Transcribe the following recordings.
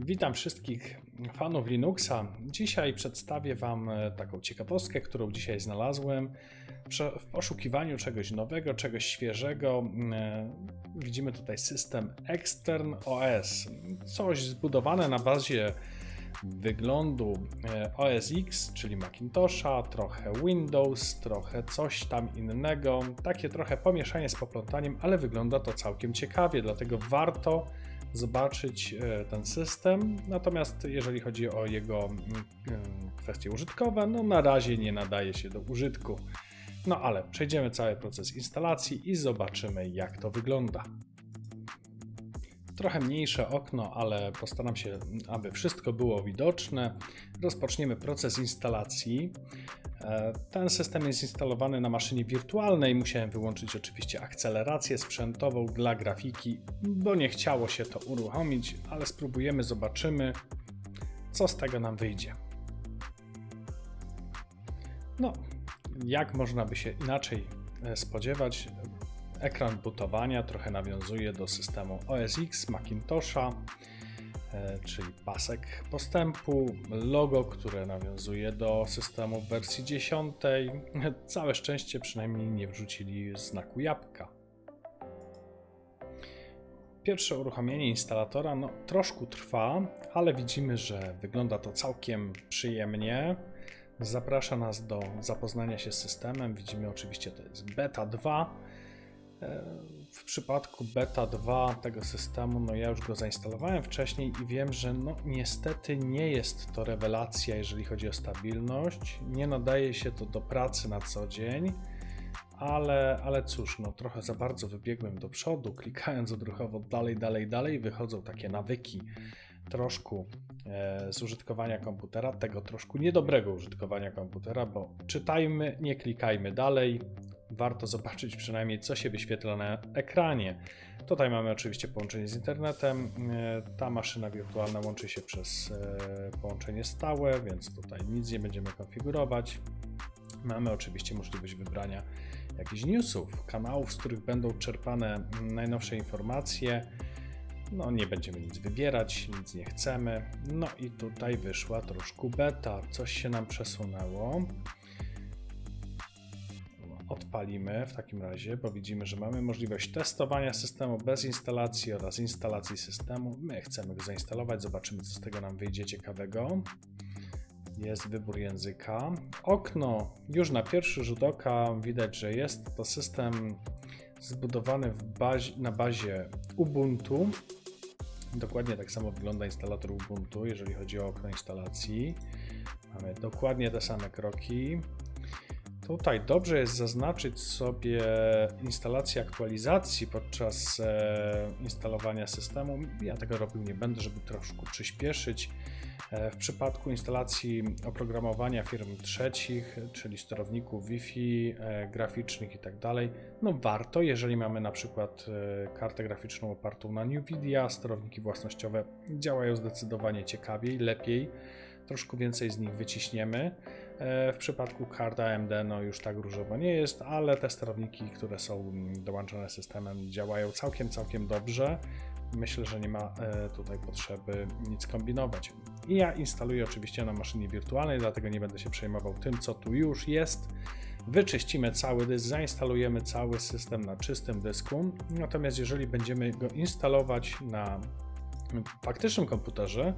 Witam wszystkich fanów Linuxa. Dzisiaj przedstawię Wam e, taką ciekawostkę, którą dzisiaj znalazłem. W poszukiwaniu czegoś nowego, czegoś świeżego, e, widzimy tutaj system Extern OS. Coś zbudowane na bazie wyglądu e, OS X, czyli Macintosha, trochę Windows, trochę coś tam innego. Takie trochę pomieszanie z poplątaniem, ale wygląda to całkiem ciekawie, dlatego warto zobaczyć e, ten system. Natomiast jeżeli chodzi o jego mm, mm, kwestie użytkowe, no na razie nie nadaje się do użytku. No ale przejdziemy cały proces instalacji i zobaczymy jak to wygląda. Trochę mniejsze okno, ale postaram się, aby wszystko było widoczne. Rozpoczniemy proces instalacji. E, Ten system jest instalowany na maszynie wirtualnej. Musiałem wyłączyć oczywiście akcelerację sprzętową dla grafiki, bo nie chciało się to uruchomić, ale spróbujemy, zobaczymy, co z tego nam wyjdzie. No, jak można by się inaczej e, spodziewać, ekran bootowania trochę nawiązuje do systemu OS X Macintosha, e, czyli pasek postępu, logo, które nawiązuje do systemu w wersji 10. Całe szczęście przynajmniej nie wrzucili znaku jabłka. Pierwsze uruchomienie instalatora no, troszkę trwa, ale widzimy, że wygląda to całkiem przyjemnie. Zaprasza nas do zapoznania się z systemem. Widzimy oczywiście, to jest beta 2. E, W przypadku beta 2 tego systemu, no ja już go zainstalowałem wcześniej i wiem, że no niestety nie jest to rewelacja, jeżeli chodzi o stabilność. Nie nadaje się to do pracy na co dzień, ale, ale cóż, no trochę za bardzo wybiegłem do przodu, klikając odruchowo dalej, dalej, dalej, wychodzą takie nawyki troszkę e, z użytkowania komputera, tego troszkę niedobrego użytkowania komputera, bo czytajmy, nie klikajmy dalej. Warto zobaczyć przynajmniej, co się wyświetla na ekranie. Tutaj mamy oczywiście połączenie z internetem. E, Ta maszyna wirtualna łączy się przez e, połączenie stałe, więc tutaj nic nie będziemy konfigurować. Mamy oczywiście możliwość wybrania jakichś newsów, kanałów, z których będą czerpane najnowsze informacje. No, nie będziemy nic wybierać, nic nie chcemy. No i tutaj wyszła troszkę beta, coś się nam przesunęło. Odpalimy w takim razie, bo widzimy, że mamy możliwość testowania systemu bez instalacji oraz instalacji systemu. My chcemy go zainstalować, zobaczymy, co z tego nam wyjdzie ciekawego. Jest wybór języka. Okno, już na pierwszy rzut oka widać, że jest to system zbudowany bazie, na bazie Ubuntu. Dokładnie tak samo wygląda instalator Ubuntu, jeżeli chodzi o okno instalacji. Mamy dokładnie te same kroki. Tutaj dobrze jest zaznaczyć sobie instalację aktualizacji podczas e, instalowania systemu. Ja tego robił nie będę, żeby troszkę przyspieszyć. E, W przypadku instalacji oprogramowania firm trzecich, czyli sterowników Wi-Fi, e, graficznych itd., no warto, jeżeli mamy na przykład kartę graficzną opartą na NVIDIA, sterowniki własnościowe działają zdecydowanie ciekawiej, lepiej, troszkę więcej z nich wyciśniemy. E, W przypadku kart AMD no już tak różowo nie jest, ale te sterowniki, które są dołączone systemem działają całkiem, całkiem dobrze. Myślę, że nie ma e, tutaj potrzeby nic kombinować. I ja instaluję oczywiście na maszynie wirtualnej, dlatego nie będę się przejmował tym, co tu już jest. Wyczyścimy cały dysk, zainstalujemy cały system na czystym dysku. Natomiast jeżeli będziemy go instalować na faktycznym komputerze,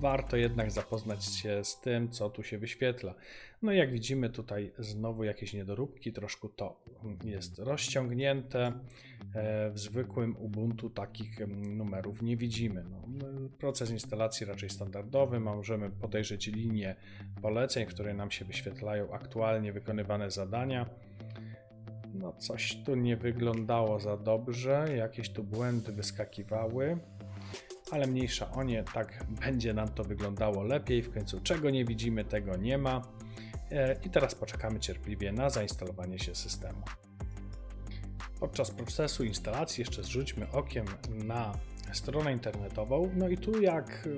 warto jednak zapoznać się z tym, co tu się wyświetla. No i jak widzimy tutaj znowu jakieś niedoróbki, troszkę to jest rozciągnięte. E, W zwykłym Ubuntu takich numerów nie widzimy. No, proces instalacji raczej standardowy, możemy podejrzeć linię poleceń, w której nam się wyświetlają aktualnie wykonywane zadania. No coś tu nie wyglądało za dobrze, jakieś tu błędy wyskakiwały ale mniejsza o nie, tak będzie nam to wyglądało lepiej. W końcu czego nie widzimy, tego nie ma. E, I teraz poczekamy cierpliwie na zainstalowanie się systemu. Podczas procesu instalacji jeszcze zrzućmy okiem na stronę internetową. No i tu jak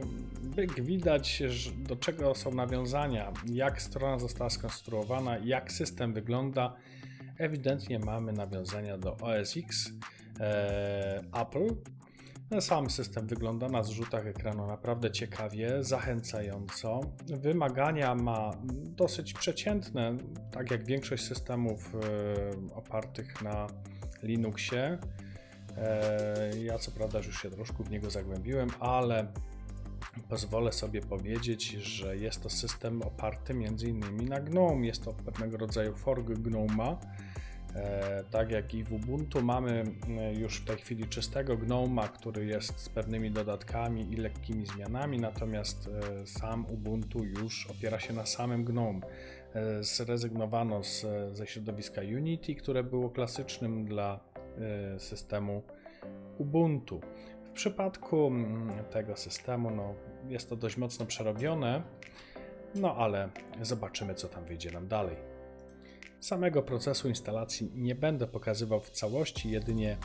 byk widać, do czego są nawiązania, jak strona została skonstruowana, jak system wygląda. Ewidentnie mamy nawiązania do OS X e, Apple. No, Sam system wygląda na zrzutach ekranu naprawdę ciekawie, zachęcająco. Wymagania ma dosyć przeciętne, tak jak większość systemów e, opartych na Linuxie. E, Ja co prawda już się troszkę w niego zagłębiłem, ale pozwolę sobie powiedzieć, że jest to system oparty m.in. na GNOME. Jest to pewnego rodzaju fork GNOMe'a. E, Tak jak i w Ubuntu mamy e, już w tej chwili czystego GNOMe'a, który jest z pewnymi dodatkami i lekkimi zmianami, natomiast e, sam Ubuntu już opiera się na samym GNOME. Zrezygnowano z, ze środowiska Unity, które było klasycznym dla systemu Ubuntu. W przypadku mm, tego systemu no, jest to dość mocno przerobione, no ale zobaczymy, co tam wyjdzie nam dalej. Samego procesu instalacji nie będę pokazywał w całości, jedynie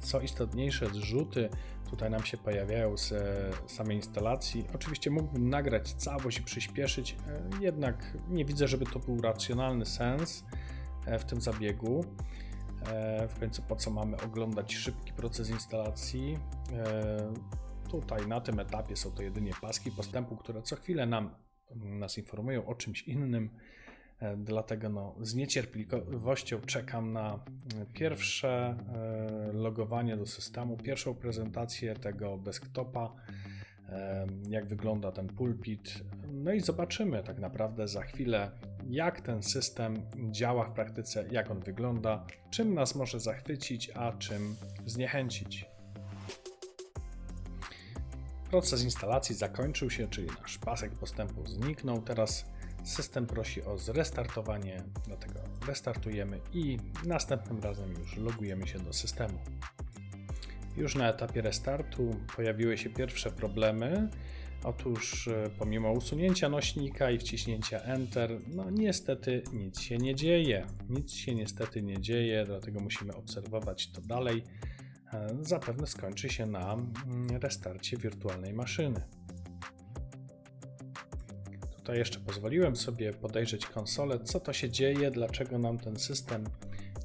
co istotniejsze zrzuty tutaj nam się pojawiają z e, samej instalacji. Oczywiście mógłbym nagrać całość i przyspieszyć, e, jednak nie widzę, żeby to był racjonalny sens e, w tym zabiegu. W końcu po co mamy oglądać szybki proces instalacji? Tutaj na tym etapie są to jedynie paski postępu, które co chwilę nam, nas informują o czymś innym. E, Dlatego no, z niecierpliwością czekam na pierwsze e, logowanie do systemu, pierwszą prezentację tego desktopa, e, jak wygląda ten pulpit. No i zobaczymy tak naprawdę za chwilę, jak ten system działa w praktyce, jak on wygląda, czym nas może zachwycić, a czym zniechęcić. Proces instalacji zakończył się, czyli nasz pasek postępu zniknął. Teraz system prosi o zrestartowanie, dlatego restartujemy i następnym razem już logujemy się do systemu. Już na etapie restartu pojawiły się pierwsze problemy. Otóż e, pomimo usunięcia nośnika i wciśnięcia Enter, no niestety nic się nie dzieje. Nic się niestety nie dzieje, dlatego musimy obserwować to dalej. E, Zapewne skończy się na mm, restarcie wirtualnej maszyny. Tutaj jeszcze pozwoliłem sobie podejrzeć konsolę, co to się dzieje, dlaczego nam ten system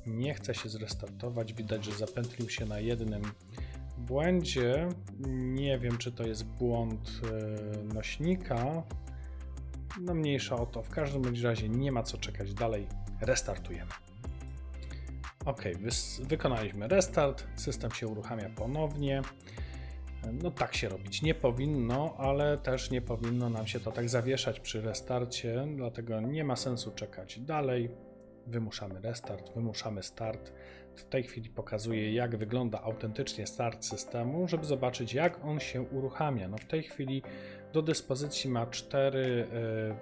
nie chce się zrestartować. Widać, że zapętlił się na jednym błędzie. Nie wiem, czy to jest błąd e, nośnika. No mniejsza o to. W każdym razie nie ma co czekać dalej. Restartujemy. Ok, wykonaliśmy restart. System się uruchamia ponownie. No tak się robić nie powinno, ale też nie powinno nam się to tak zawieszać przy restarcie, dlatego nie ma sensu czekać dalej. Wymuszamy restart, wymuszamy start. W tej chwili pokazuję, jak wygląda autentycznie start systemu, żeby zobaczyć, jak on się uruchamia. No w tej chwili do dyspozycji ma 4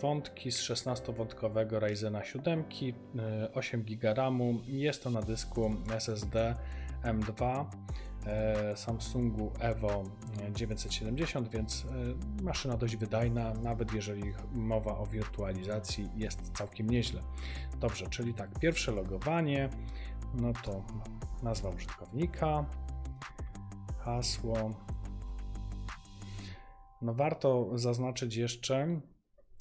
wątki z 16-wątkowego Ryzena 7, y, 8 GB RAMu. Jest to na dysku SSD M2 e, Samsungu Evo 970, więc e, maszyna dość wydajna, nawet jeżeli mowa o wirtualizacji jest całkiem nieźle. Dobrze, czyli tak, pierwsze logowanie, no to nazwa użytkownika, hasło. No warto zaznaczyć jeszcze,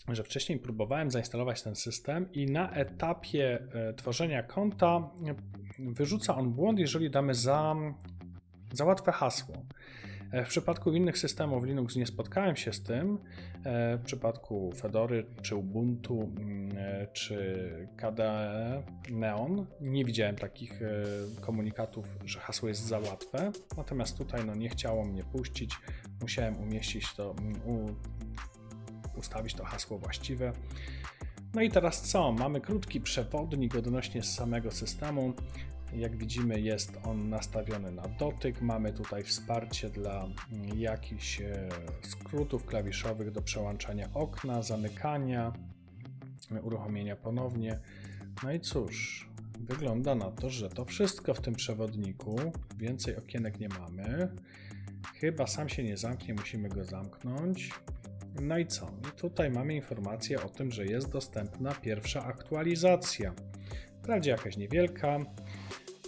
że wcześniej próbowałem zainstalować ten system i na etapie e, tworzenia konta e, wyrzuca on błąd, jeżeli damy za, za łatwe hasło. E, W przypadku innych systemów Linux nie spotkałem się z tym. E, W przypadku Fedory, czy Ubuntu, mm, e, czy KDE Neon nie widziałem takich komunikatów, że hasło jest za łatwe. Natomiast tutaj no, nie chciało mnie puścić. Musiałem umieścić to, mm, u, ustawić to hasło właściwe. No i teraz co? Mamy krótki przewodnik odnośnie samego systemu. Jak widzimy, jest on nastawiony na dotyk. Mamy tutaj wsparcie dla jakichś e, skrótów klawiszowych do przełączania okna, zamykania, uruchomienia ponownie. No i cóż, wygląda na to, że to wszystko w tym przewodniku. Więcej okienek nie mamy. Chyba sam się nie zamknie, musimy go zamknąć. No i co? I tutaj mamy informację o tym, że jest dostępna pierwsza aktualizacja. Wprawdzie jakaś niewielka.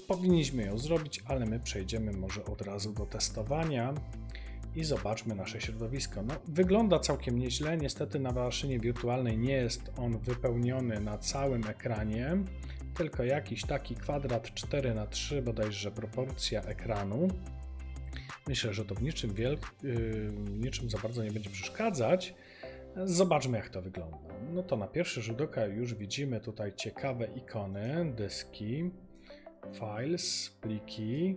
Powinniśmy ją zrobić, ale my przejdziemy może od razu do testowania i zobaczmy nasze środowisko. No, wygląda całkiem nieźle. Niestety na maszynie wirtualnej nie jest on wypełniony na całym ekranie, tylko jakiś taki kwadrat 4 na 3 bodajże proporcja ekranu. Myślę, że to w niczym, wiel... yy, niczym za bardzo nie będzie przeszkadzać. Zobaczmy, jak to wygląda. No to na pierwszy rzut oka już widzimy tutaj ciekawe ikony, dyski, files, pliki.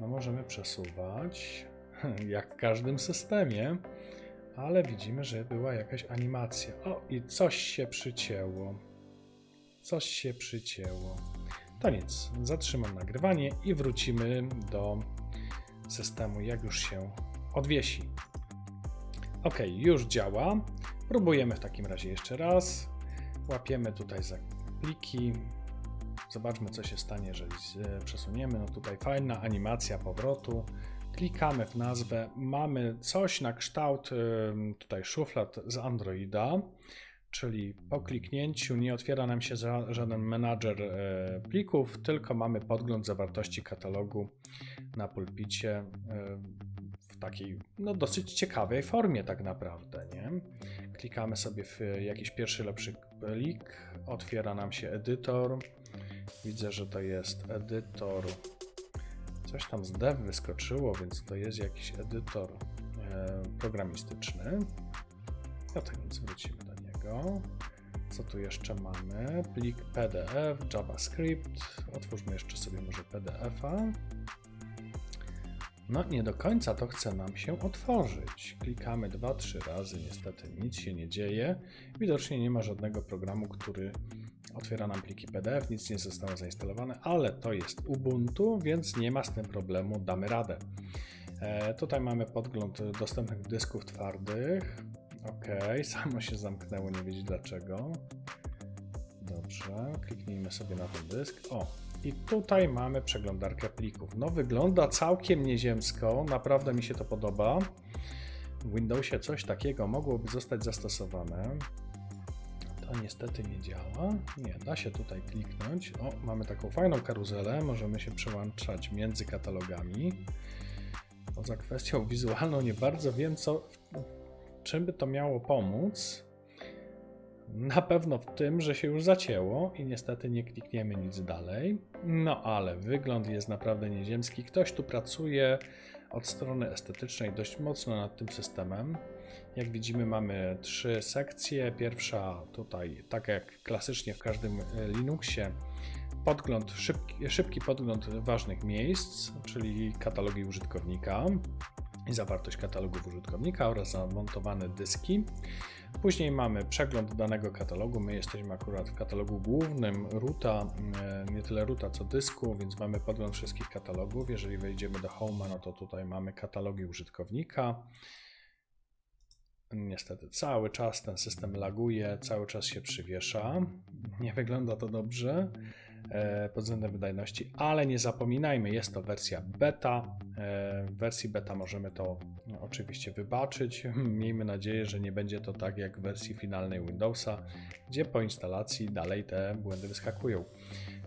No możemy przesuwać, jak w każdym systemie, ale widzimy, że była jakaś animacja. O, i coś się przycięło. Coś się przycięło. To nic, zatrzymam nagrywanie i wrócimy do systemu, jak już się odwiesi. Ok, już działa. Próbujemy w takim razie jeszcze raz. Łapiemy tutaj za pliki. Zobaczmy, co się stanie, jeżeli z- przesuniemy. No tutaj fajna animacja powrotu. Klikamy w nazwę. Mamy coś na kształt tutaj szuflad z Androida, czyli po kliknięciu nie otwiera nam się żaden menadżer e, plików, tylko mamy podgląd zawartości katalogu na pulpicie e, w takiej no, dosyć ciekawej formie tak naprawdę, nie? Klikamy sobie w jakiś pierwszy lepszy plik, otwiera nam się edytor. Widzę, że to jest edytor. Coś tam z dev wyskoczyło, więc to jest jakiś edytor e, programistyczny. No to nic, wrócimy do niego. Co tu jeszcze mamy? Plik PDF, JavaScript. Otwórzmy jeszcze sobie może PDF-a. No, nie do końca to chce nam się otworzyć. Klikamy 2-3 razy, niestety nic się nie dzieje. Widocznie nie ma żadnego programu, który otwiera nam pliki PDF, nic nie zostało zainstalowane, ale to jest Ubuntu, więc nie ma z tym problemu, damy radę. E, tutaj mamy podgląd dostępnych dysków twardych. Ok, samo się zamknęło, nie wiedzieć dlaczego. Dobrze, kliknijmy sobie na ten dysk. O, i tutaj mamy przeglądarkę plików. No, wygląda całkiem nieziemsko, naprawdę mi się to podoba. W Windowsie coś takiego mogłoby zostać zastosowane. To niestety nie działa. Nie, da się tutaj kliknąć. O, mamy taką fajną karuzelę, możemy się przełączać między katalogami. Poza kwestią wizualną nie bardzo wiem, co, czym by to miało pomóc. Na pewno w tym, że się już zacięło i niestety nie klikniemy nic dalej. No ale wygląd jest naprawdę nieziemski. Ktoś tu pracuje od strony estetycznej dość mocno nad tym systemem. Jak widzimy, mamy trzy sekcje. Pierwsza tutaj, tak jak klasycznie w każdym e, Linuxie, podgląd, szybki, szybki podgląd ważnych miejsc, czyli katalogi użytkownika i zawartość katalogów użytkownika oraz zamontowane dyski. Później mamy przegląd danego katalogu. My jesteśmy akurat w katalogu głównym ruta, e, nie tyle ruta co dysku, więc mamy podgląd wszystkich katalogów. Jeżeli wejdziemy do Home, no to tutaj mamy katalogi użytkownika. Niestety cały czas ten system laguje, cały czas się przywiesza. Nie wygląda to dobrze pod względem wydajności, ale nie zapominajmy, jest to wersja beta. E, W wersji beta możemy to no, oczywiście wybaczyć. Miejmy nadzieję, że nie będzie to tak jak w wersji finalnej Windowsa, gdzie po instalacji dalej te błędy wyskakują.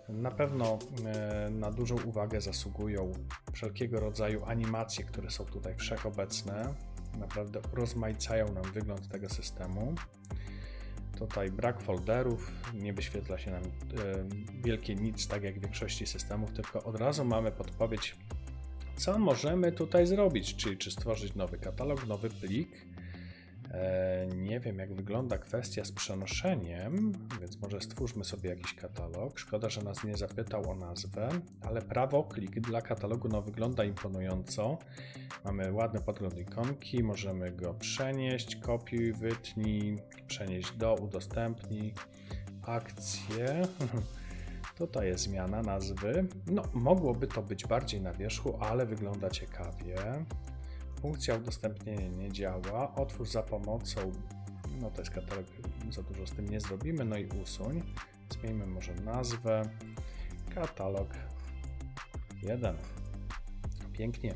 Na pewno e, na dużą uwagę zasługują wszelkiego rodzaju animacje, które są tutaj wszechobecne. Naprawdę rozmaicają nam wygląd tego systemu. Tutaj brak folderów, nie wyświetla się nam wielkie nic, tak jak w większości systemów, tylko od razu mamy podpowiedź, co możemy tutaj zrobić, czyli czy stworzyć nowy katalog, nowy plik. E, nie wiem, jak wygląda kwestia z przenoszeniem, więc może stwórzmy sobie jakiś katalog. Szkoda, że nas nie zapytał o nazwę, ale prawo klik dla katalogu no, wygląda imponująco. Mamy ładny podgląd ikonki, możemy go przenieść, kopiuj, wytnij, przenieść do, udostępnij, akcje. Tutaj jest zmiana nazwy. No, mogłoby to być bardziej na wierzchu, ale wygląda ciekawie. Funkcja udostępnienia nie działa. Otwórz za pomocą. No to jest katalog, za dużo z tym nie zrobimy. No i usuń. Zmieńmy może nazwę. Katalog 1. Pięknie.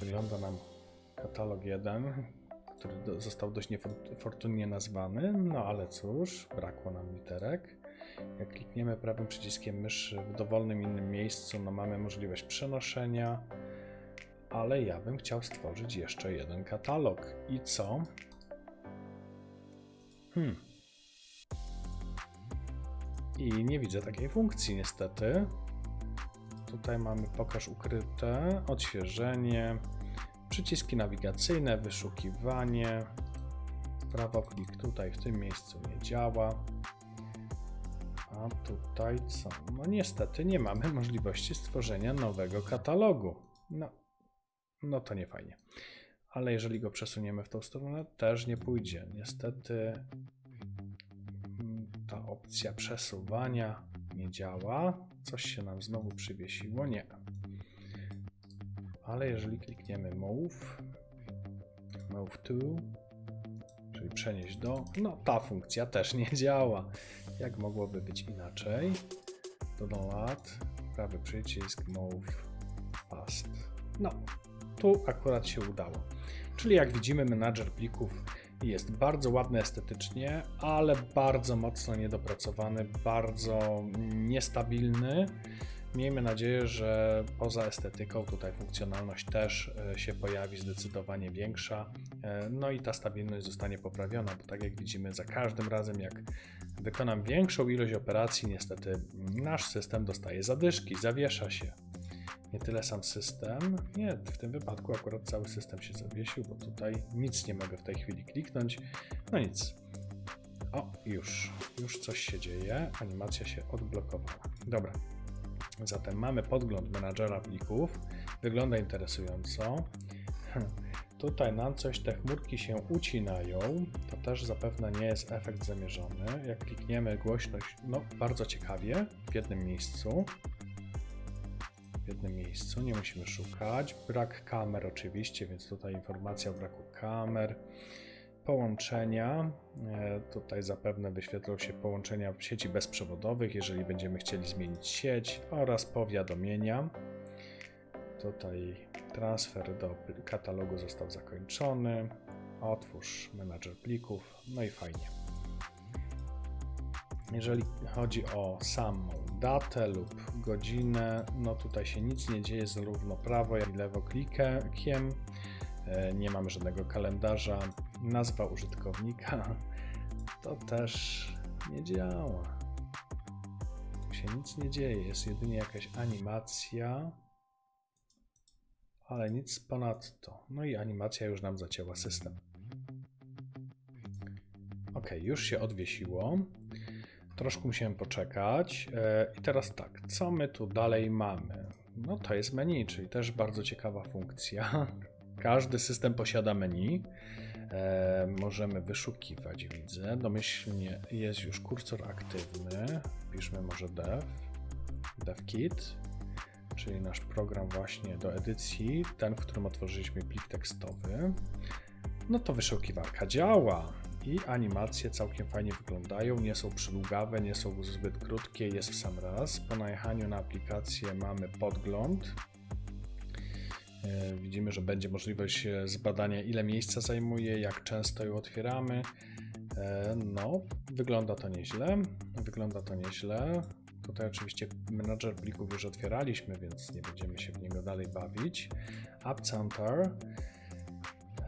Wygląda nam katalog 1, który został dość niefortunnie nazwany. No ale cóż, brakło nam literek. Jak klikniemy prawym przyciskiem myszy w dowolnym innym miejscu, no mamy możliwość przenoszenia ale ja bym chciał stworzyć jeszcze jeden katalog. I co? Hmm. I nie widzę takiej funkcji, niestety. tutaj mamy pokaż ukryte, odświeżenie, przyciski nawigacyjne, wyszukiwanie, prawoklik tutaj w tym miejscu nie działa. A tutaj co? No niestety nie mamy możliwości stworzenia nowego katalogu. No, no to nie fajnie. Ale jeżeli go przesuniemy w tą stronę, też nie pójdzie. Niestety mm, ta opcja przesuwania nie działa. Coś się nam znowu przywiesiło. Nie. Ale jeżeli klikniemy Move, Move to, czyli przenieść do, no ta funkcja też nie działa. Jak mogłoby być inaczej? Do lat, prawy przycisk, Move, Past. No, tu akurat się udało. Czyli jak widzimy, menadżer plików jest bardzo ładny estetycznie, ale bardzo mocno niedopracowany, bardzo niestabilny. Miejmy nadzieję, że poza estetyką tutaj funkcjonalność też e, się pojawi zdecydowanie większa. E, No i ta stabilność zostanie poprawiona, bo tak jak widzimy, za każdym razem jak wykonam większą ilość operacji, niestety nasz system dostaje zadyszki, zawiesza się. Nie tyle sam system, nie, w tym wypadku akurat cały system się zawiesił, bo tutaj nic nie mogę w tej chwili kliknąć. No nic. O, już, już coś się dzieje, animacja się odblokowała. Dobra, zatem mamy podgląd menadżera plików, wygląda interesująco. Tutaj nam coś te chmurki się ucinają, to też zapewne nie jest efekt zamierzony. Jak klikniemy głośność, no bardzo ciekawie, w jednym miejscu w jednym miejscu, nie musimy szukać. Brak kamer oczywiście, więc tutaj informacja o braku kamer. Połączenia. E, Tutaj zapewne wyświetlą się połączenia sieci bezprzewodowych, jeżeli będziemy chcieli zmienić sieć oraz powiadomienia. Tutaj transfer do katalogu został zakończony. Otwórz menadżer plików. No i fajnie. Jeżeli chodzi o samą datę lub godzinę, no tutaj się nic nie dzieje zarówno prawo jak i lewo klikiem. E, Nie mamy żadnego kalendarza. Nazwa użytkownika to też nie działa. Tu się nic nie dzieje, jest jedynie jakaś animacja, ale nic ponadto. No i animacja już nam zacięła system. Ok, już się odwiesiło. Troszkę musiałem poczekać. E, I teraz tak, co my tu dalej mamy? No to jest menu, czyli też bardzo ciekawa funkcja. Każdy system posiada menu. E, możemy wyszukiwać, widzę. Domyślnie jest już kursor aktywny. Piszmy może dev, devkit, czyli nasz program właśnie do edycji, ten, w którym otworzyliśmy plik tekstowy. No to wyszukiwarka działa i animacje całkiem fajnie wyglądają, nie są przydługawe, nie są zbyt krótkie, jest w sam raz. Po najechaniu na aplikację mamy podgląd. E, Widzimy, że będzie możliwość e, zbadania ile miejsca zajmuje, jak często ją otwieramy. E, No, wygląda to nieźle. Wygląda to nieźle. Tutaj oczywiście menadżer plików już otwieraliśmy, więc nie będziemy się w niego dalej bawić. App Center.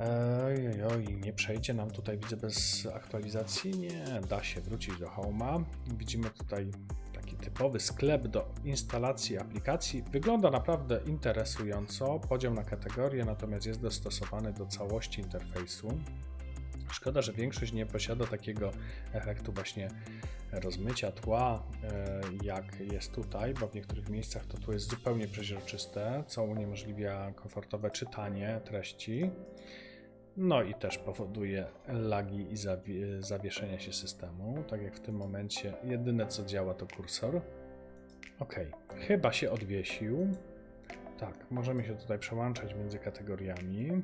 Ej, oj, nie przejdzie nam tutaj, widzę, bez aktualizacji. Nie, da się wrócić do Home'a. Widzimy tutaj taki typowy sklep do instalacji aplikacji. Wygląda naprawdę interesująco. Podział na kategorie, natomiast jest dostosowany do całości interfejsu. Szkoda, że większość nie posiada takiego efektu właśnie rozmycia tła, e, jak jest tutaj, bo w niektórych miejscach to tu jest zupełnie przeźroczyste, co uniemożliwia komfortowe czytanie treści. No i też powoduje lagi i zawie- zawieszenia się systemu. Tak jak w tym momencie, jedyne co działa to kursor. Ok, chyba się odwiesił. Tak, możemy się tutaj przełączać między kategoriami.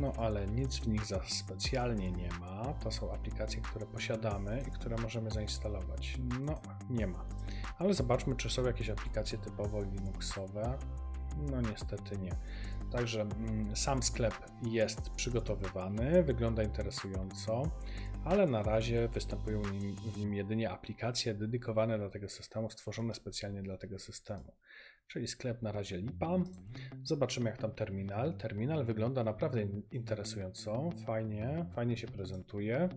No ale nic w nich za specjalnie nie ma. To są aplikacje, które posiadamy i które możemy zainstalować. No, nie ma. Ale zobaczmy, czy są jakieś aplikacje typowo Linuxowe. No niestety nie. Także mm, sam sklep jest przygotowywany, wygląda interesująco, ale na razie występują w nim, jedynie aplikacje dedykowane dla tego systemu, stworzone specjalnie dla tego systemu. Czyli sklep na razie lipa. Zobaczymy jak tam terminal. Terminal wygląda naprawdę in- interesująco, fajnie, fajnie się prezentuje.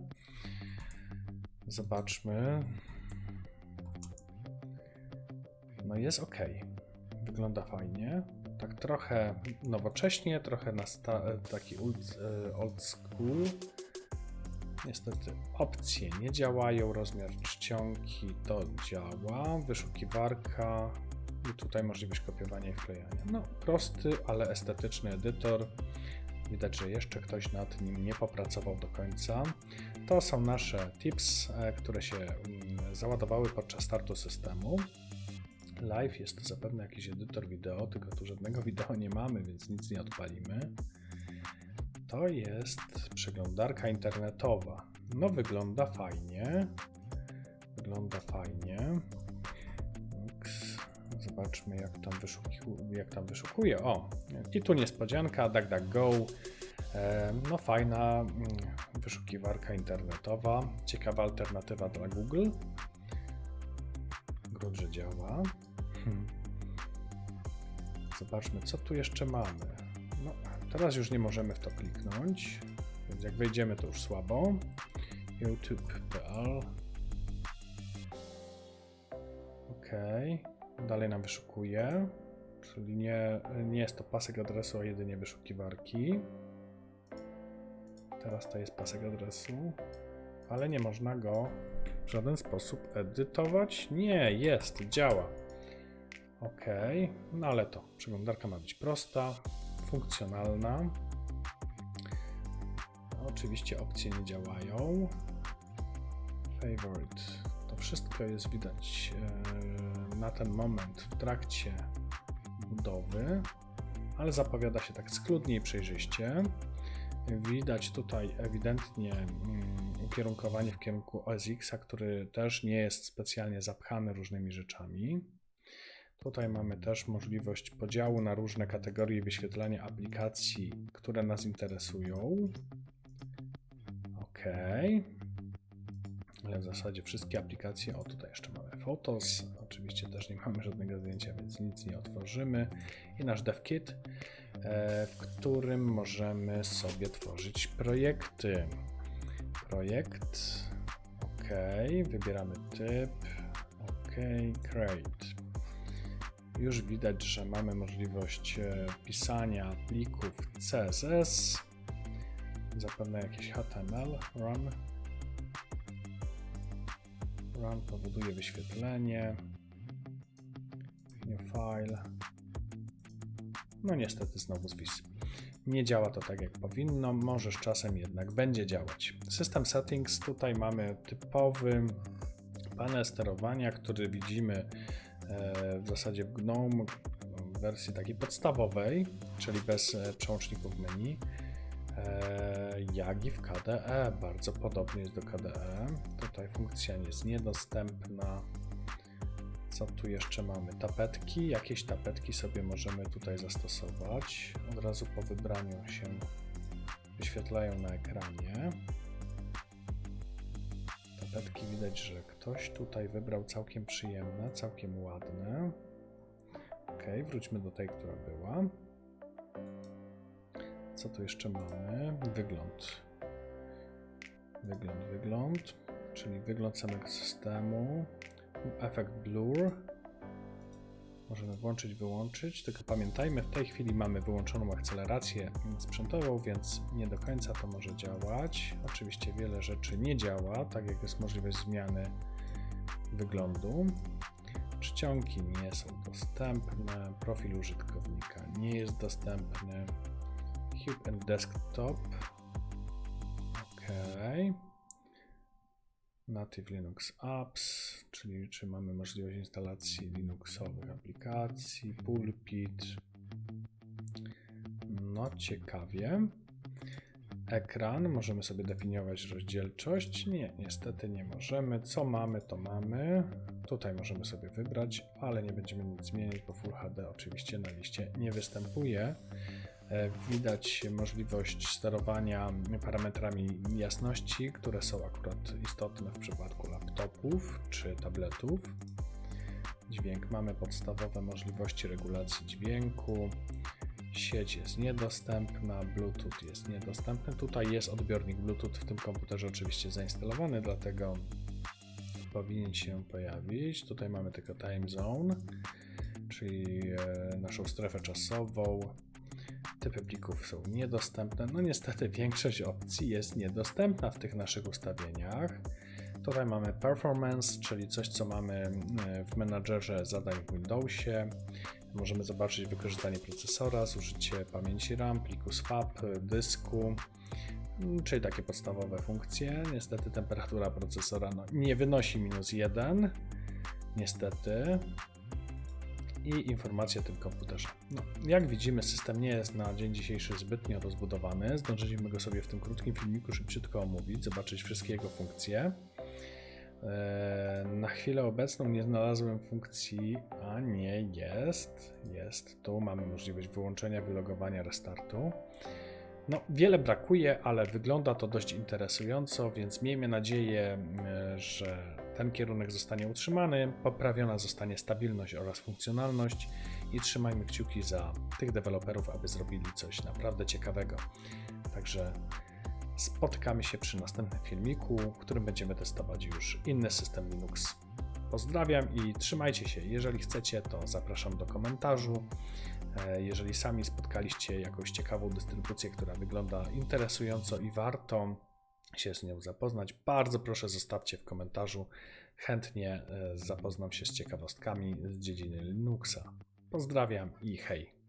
Zobaczmy. No jest ok. Wygląda fajnie. Tak trochę nowocześnie, trochę na taki old, e, old school. Niestety opcje nie działają, rozmiar czcionki to działa, wyszukiwarka i tutaj możliwość kopiowania i wklejania. No prosty, ale estetyczny edytor. Widać, że jeszcze ktoś nad nim nie popracował do końca. To są nasze tips, e, które się mm, załadowały podczas startu systemu. Live jest to zapewne jakiś edytor wideo, tylko tu żadnego wideo nie mamy, więc nic nie odpalimy. To jest przeglądarka internetowa. No, wygląda fajnie. Wygląda fajnie. Zobaczmy, jak tam, jak tam wyszukuje. O, i tu niespodzianka, DuckDuckGo. E, No, fajna mm, wyszukiwarka internetowa. Ciekawa alternatywa dla Google. Grunt, że działa. Hmm. Zobaczmy, co tu jeszcze mamy. No, teraz już nie możemy w to kliknąć, więc jak wejdziemy, to już słabo. youtube.pl Ok, dalej nam wyszukuje, czyli nie, nie jest to pasek adresu, a jedynie wyszukiwarki. Teraz to jest pasek adresu, ale nie można go w żaden sposób edytować. Nie, jest, działa. Ok, no ale to przeglądarka ma być prosta, funkcjonalna. Oczywiście opcje nie działają. Favorite. To wszystko jest widać e, na ten moment w trakcie budowy, ale zapowiada się tak schludnie i przejrzyście. Widać tutaj ewidentnie mm, ukierunkowanie w kierunku OS X, który też nie jest specjalnie zapchany różnymi rzeczami. Tutaj mamy też możliwość podziału na różne kategorie wyświetlania aplikacji, które nas interesują. OK. Ale w zasadzie wszystkie aplikacje. O, tutaj jeszcze mamy Photos. Oczywiście też nie mamy żadnego zdjęcia, więc nic nie otworzymy. I nasz DevKit, e, w którym możemy sobie tworzyć projekty. Projekt. OK. Wybieramy typ. OK. Create już widać, że mamy możliwość e, pisania plików CSS, zapewne jakieś HTML, run. Run powoduje wyświetlenie. New file. No niestety znowu zwis. Nie działa to tak jak powinno, może z czasem jednak będzie działać. System settings, tutaj mamy typowy panel sterowania, który widzimy w zasadzie w GNOME w wersji takiej podstawowej, czyli bez e, przełączników menu, e, jak i w KDE. Bardzo podobnie jest do KDE. Tutaj funkcja jest niedostępna. Co tu jeszcze mamy? Tapetki. Jakieś tapetki sobie możemy tutaj zastosować. Od razu po wybraniu się wyświetlają na ekranie. Tapetki widać, że ktoś tutaj wybrał całkiem przyjemne, całkiem ładne. Ok, wróćmy do tej, która była. Co tu jeszcze mamy? Wygląd. Wygląd, wygląd, czyli wygląd samego systemu. Efekt blur. Możemy włączyć, wyłączyć, tylko pamiętajmy, w tej chwili mamy wyłączoną akcelerację sprzętową, więc nie do końca to może działać. Oczywiście wiele rzeczy nie działa, tak jak jest możliwość zmiany wyglądu. Czcionki nie są dostępne, profil użytkownika nie jest dostępny. Hub and Desktop. OK. Native Linux Apps, czyli czy mamy możliwość instalacji Linuxowych aplikacji, Pulpit. No, ciekawie. Ekran, możemy sobie definiować rozdzielczość. Nie, niestety nie możemy. Co mamy, to mamy. Tutaj możemy sobie wybrać, ale nie będziemy nic zmieniać, bo Full HD oczywiście na liście nie występuje. E, Widać możliwość sterowania parametrami jasności, które są akurat istotne w przypadku laptopów czy tabletów. Dźwięk mamy podstawowe możliwości regulacji dźwięku. Sieć jest niedostępna, Bluetooth jest niedostępny. Tutaj jest odbiornik Bluetooth w tym komputerze oczywiście zainstalowany, dlatego powinien się pojawić. Tutaj mamy tylko time zone. czyli e, naszą strefę czasową. Typy plików są niedostępne. No niestety większość opcji jest niedostępna w tych naszych ustawieniach. Tutaj mamy performance, czyli coś, co mamy e, w menadżerze zadań w Windowsie. Możemy zobaczyć wykorzystanie procesora, zużycie pamięci RAM, pliku swap, dysku, mm, czyli takie podstawowe funkcje. Niestety temperatura procesora no, nie wynosi minus 1, niestety. I informacje o tym komputerze. No, jak widzimy, system nie jest na dzień dzisiejszy zbytnio rozbudowany. Zdążyliśmy go sobie w tym krótkim filmiku szybciutko omówić, zobaczyć wszystkie jego funkcje. Eee, Na chwilę obecną nie znalazłem funkcji, a nie jest. Jest tu, mamy możliwość wyłączenia, wylogowania, restartu. No, wiele brakuje, ale wygląda to dość interesująco, więc miejmy nadzieję, m, że ten kierunek zostanie utrzymany, poprawiona zostanie stabilność oraz funkcjonalność i trzymajmy kciuki za tych deweloperów, aby zrobili coś naprawdę ciekawego. Także Spotkamy się przy następnym filmiku, w którym będziemy testować już inny system Linux. Pozdrawiam i trzymajcie się. Jeżeli chcecie, to zapraszam do komentarzu. E, Jeżeli sami spotkaliście jakąś ciekawą dystrybucję, która wygląda interesująco i warto się z nią zapoznać, bardzo proszę zostawcie w komentarzu. Chętnie e, zapoznam się z ciekawostkami z dziedziny Linuxa. Pozdrawiam i hej.